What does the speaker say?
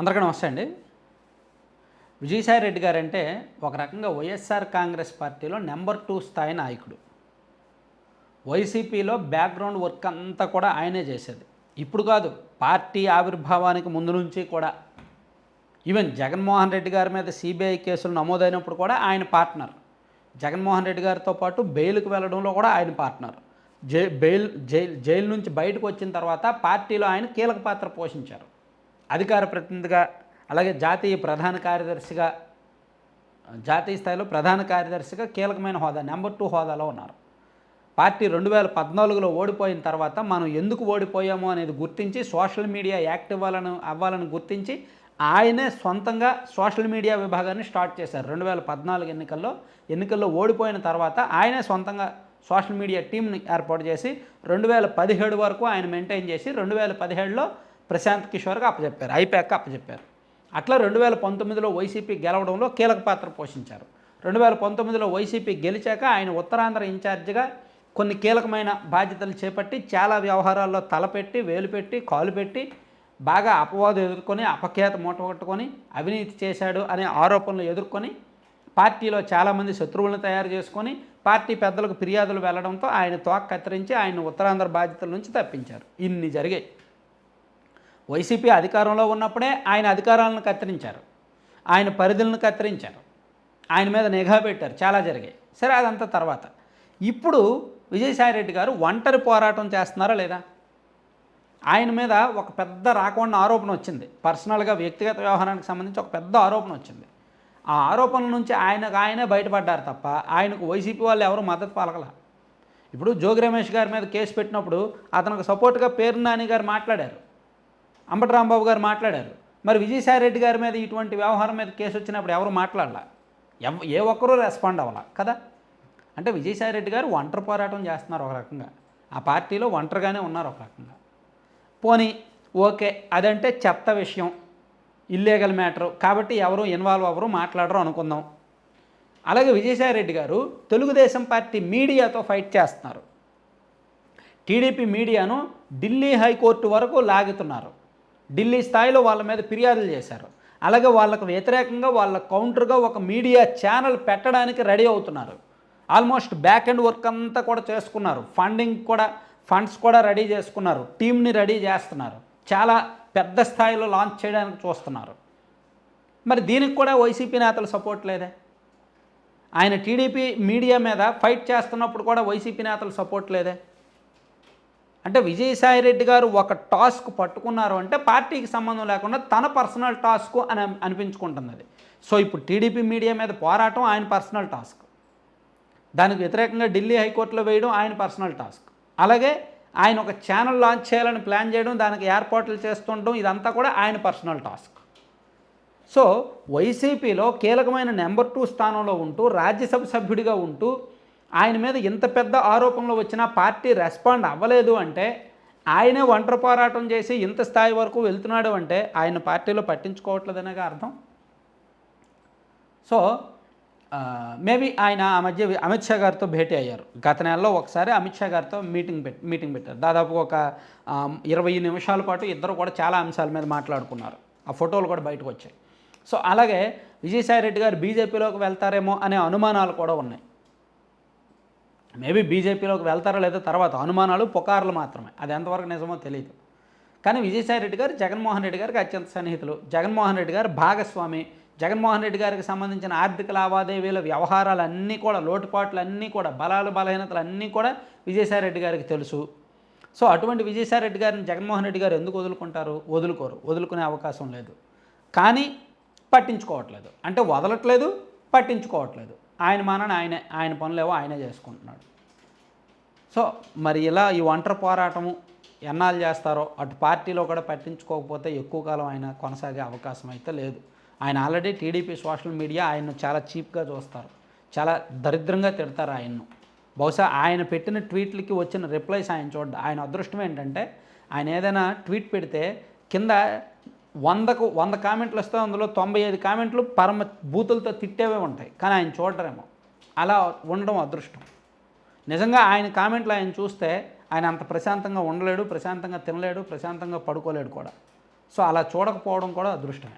అందరికీ నమస్తే అండి. విజయసాయి రెడ్డి గారు అంటే ఒక రకంగా వైఎస్ఆర్ కాంగ్రెస్ పార్టీలో నెంబర్ టూ స్థాయి నాయకుడు. వైసీపీలో బ్యాక్గ్రౌండ్ వర్క్ అంతా కూడా ఆయనే చేసేది. ఇప్పుడు కాదు పార్టీ ఆవిర్భావానికి ముందు నుంచి కూడా. ఈవెన్ జగన్మోహన్ రెడ్డి గారి మీద సిబిఐ కేసులు నమోదైనప్పుడు కూడా ఆయన పార్ట్నర్. జగన్మోహన్ రెడ్డి గారితో పాటు బెయిల్కి వెళ్ళడంలో కూడా ఆయన పార్ట్నర్. జై బెయిల్ జైలు జైలు నుంచి బయటకు వచ్చిన తర్వాత పార్టీలో ఆయన కీలక పాత్ర పోషించారు. అధికార ప్రతినిధిగా అలాగే జాతీయ ప్రధాన కార్యదర్శిగా జాతీయ స్థాయిలో ప్రధాన కార్యదర్శిగా కీలకమైన హోదా నెంబర్ టూ హోదాలో ఉన్నారు. పార్టీ రెండు వేల పద్నాలుగులో ఓడిపోయిన తర్వాత మనం ఎందుకు ఓడిపోయాము అనేది గుర్తించి సోషల్ మీడియా యాక్టివ్ అవ్వాలని అవ్వాలని గుర్తించి ఆయనే సొంతంగా సోషల్ మీడియా విభాగాన్ని స్టార్ట్ చేశారు. రెండు వేల పద్నాలుగు ఎన్నికల్లో ఎన్నికల్లో ఓడిపోయిన తర్వాత ఆయనే సొంతంగా సోషల్ మీడియా టీంని ఏర్పాటు చేసి రెండు వేల పదిహేడు వరకు ఆయన మెయింటైన్ చేసి రెండు వేల పదిహేడులో ప్రశాంత్ కిషోర్కి అప్పచెప్పారు ఐపాక్ అప్పచెప్పారు అట్లా రెండు వేల పంతొమ్మిదిలో వైసీపీ గెలవడంలో కీలక పాత్ర పోషించారు. రెండు వేల పంతొమ్మిదిలో వైసీపీ గెలిచాక ఆయన ఉత్తరాంధ్ర ఇన్ఛార్జిగా కొన్ని కీలకమైన బాధ్యతలు చేపట్టి చాలా వ్యవహారాల్లో తలపెట్టి వేలు పెట్టి కాలు పెట్టి బాగా అపవాదం ఎదుర్కొని అపఖ్యాత మూటగొట్టుకొని అవినీతి చేశాడు అనే ఆరోపణలు ఎదుర్కొని పార్టీలో చాలామంది శత్రువులను తయారు చేసుకొని పార్టీ పెద్దలకు ఫిర్యాదులు వెళ్ళడంతో ఆయన తోక కత్తిరించి ఆయన ఉత్తరాంధ్ర బాధ్యతల నుంచి తప్పించారు. ఇన్ని జరిగాయి. వైసీపీ అధికారంలో ఉన్నప్పుడే ఆయన అధికారాలను కత్తిరించారు. ఆయన పరిధులను కత్తిరించారు. ఆయన మీద నిఘా పెట్టారు. చాలా జరిగాయి. సరే అదంతా తర్వాత. ఇప్పుడు విజయసాయిరెడ్డి గారు ఒంటరి పోరాటం చేస్తున్నారా లేదా? ఆయన మీద ఒక పెద్ద రాకుండా ఆరోపణ వచ్చింది. పర్సనల్గా వ్యక్తిగత వ్యవహారానికి సంబంధించి ఒక పెద్ద ఆరోపణ వచ్చింది. ఆ ఆరోపణల నుంచి ఆయనకు ఆయనే బయటపడ్డారు తప్ప ఆయనకు వైసీపీ వాళ్ళు ఎవరు మద్దతు పలకల. ఇప్పుడు జోగి రమేష్ గారి మీద కేసు పెట్టినప్పుడు అతనికి సపోర్ట్గా పేరు నాని గారు మాట్లాడారు. అంబటి రాంబాబు గారు మాట్లాడారు. మరి విజయసాయి రెడ్డి గారి మీద ఇటువంటి వ్యవహారం మీద కేసు వచ్చినప్పుడు ఎవరు మాట్లాడాల? ఎవ ఏ ఒక్కరూ రెస్పాండ్ అవ్వాల కదా? అంటే విజయసాయి రెడ్డి గారు ఒంటరి పోరాటం చేస్తున్నారు ఒక రకంగా. ఆ పార్టీలో ఒంటరిగానే ఉన్నారు ఒక రకంగా. పోనీ ఓకే అదంటే చెత్త విషయం ఇల్లీగల్ మ్యాటరు కాబట్టి ఎవరు ఇన్వాల్వ్ అవ్వరు మాట్లాడరు అనుకుందాం. అలాగే విజయసాయి రెడ్డి గారు తెలుగుదేశం పార్టీ మీడియాతో ఫైట్ చేస్తున్నారు. టీడీపీ మీడియాను ఢిల్లీ హైకోర్టు వరకు లాగుతున్నారు. ఢిల్లీ స్థాయిలో వాళ్ళ మీద ఫిర్యాదులు చేశారు. అలాగే వాళ్ళకు వ్యతిరేకంగా వాళ్ళ కౌంటర్గా ఒక మీడియా ఛానల్ పెట్టడానికి రెడీ అవుతున్నారు. ఆల్మోస్ట్ బ్యాక్ అండ్ వర్క్ అంతా కూడా చేసుకున్నారు. ఫండింగ్ కూడా ఫండ్స్ కూడా రెడీ చేసుకున్నారు. టీంని రెడీ చేస్తున్నారు. చాలా పెద్ద స్థాయిలో లాంచ్ చేయడానికి చూస్తున్నారు. మరి దీనికి కూడా వైసీపీ నేతలు సపోర్ట్ లేదే? ఆయన టీడీపీ మీడియా మీద ఫైట్ చేస్తున్నప్పుడు కూడా వైసీపీ నేతలు సపోర్ట్ లేదే? అంటే విజయసాయి రెడ్డి గారు ఒక టాస్క్ పట్టుకున్నారు అంటే పార్టీకి సంబంధం లేకుండా తన పర్సనల్ టాస్క్ అని అనిపించుకుంటుంది అది సో ఇప్పుడు టీడీపీ మీడియా మీద పోరాటం ఆయన పర్సనల్ టాస్క్. దానికి వ్యతిరేకంగా ఢిల్లీ హైకోర్టులో వేయడం ఆయన పర్సనల్ టాస్క్. అలాగే ఆయన ఒక ఛానల్ లాంచ్ చేయాలని ప్లాన్ చేయడం దానికి ఏర్పాట్లు చేస్తుండడం ఇదంతా కూడా ఆయన పర్సనల్ టాస్క్. సో వైసీపీలో కీలకమైన నెంబర్ టూ స్థానంలో ఉంటూ రాజ్యసభ సభ్యుడిగా ఉంటూ ఆయన మీద ఇంత పెద్ద ఆరోపణలు వచ్చినా పార్టీ రెస్పాండ్ అవ్వలేదు అంటే ఆయనే ఒంటరి పోరాటం చేసి ఇంత స్థాయి వరకు వెళ్తున్నాడు అంటే ఆయన పార్టీలో పట్టించుకోవట్లేదనేగా అర్థం? సో మేబీ ఆయన ఆ మధ్య అమిత్ షా గారితో భేటీ అయ్యారు. గత నెలలో ఒకసారి అమిత్ షా గారితో మీటింగ్ పెట్ మీటింగ్ పెట్టారు. దాదాపు ఒక ఇరవై నిమిషాల పాటు ఇద్దరు కూడా చాలా అంశాల మీద మాట్లాడుకున్నారు. ఆ ఫోటోలు కూడా బయటకు వచ్చాయి. సో అలాగే విజయసాయి రెడ్డి గారు బీజేపీలోకి వెళ్తారేమో అనే అనుమానాలు కూడా ఉన్నాయి. మేబీ బీజేపీలోకి వెళ్తారో లేదో తర్వాత అనుమానాలు పుకార్లు మాత్రమే. అది ఎంతవరకు నిజమో తెలియదు కానీ విజయసాయి రెడ్డి గారు జగన్మోహన్ రెడ్డి గారికి అత్యంత సన్నిహితులు. జగన్మోహన్ రెడ్డి గారు భాగస్వామి. జగన్మోహన్ రెడ్డి గారికి సంబంధించిన ఆర్థిక లావాదేవీల వ్యవహారాలు అన్నీ కూడా లోటుపాట్లు అన్నీ కూడా బలాలు బలహీనతలు అన్నీ కూడా విజయసాయి రెడ్డి గారికి తెలుసు. సో అటువంటి విజయసాయి రెడ్డి గారిని జగన్మోహన్ రెడ్డి గారు ఎందుకు వదులుకుంటారు? వదులుకోరు. వదులుకునే అవకాశం లేదు. కానీ పట్టించుకోవట్లేదు. అంటే వదలట్లేదు పట్టించుకోవట్లేదు. ఆయన మానని ఆయనే ఆయన పనులేవో ఆయనే చేసుకుంటున్నాడు. సో మరి ఇలా ఈ ఒంటరి పోరాటము ఎన్నాళ్ళు చేస్తారో అటు పార్టీలో కూడా పట్టించుకోకపోతే ఎక్కువ కాలం ఆయన కొనసాగే అవకాశం అయితే లేదు. ఆయన ఆల్రెడీ టీడీపీ సోషల్ మీడియా ఆయన్ను చాలా చీప్గా చూస్తారు. చాలా దరిద్రంగా తిడతారు ఆయన్ను. బహుశా ఆయన పెట్టిన ట్వీట్లకి వచ్చిన రిప్లైస్ ఆయన చూడ ఆయన అదృష్టం ఏంటంటే ఆయన ఏదైనా ట్వీట్ పెడితే కింద వందకు వంద కామెంట్లు వస్తే అందులో తొంభై ఐదు కామెంట్లు పరమ బూతులతో తిట్టేవే ఉంటాయి. కానీ ఆయన చూడరేమో. అలా ఉండడం అదృష్టం. నిజంగా ఆయన కామెంట్లు ఆయన చూస్తే ఆయన అంత ప్రశాంతంగా ఉండలేడు ప్రశాంతంగా తినలేడు ప్రశాంతంగా పడుకోలేడు కూడా. సో అలా చూడకపోవడం కూడా అదృష్టమే.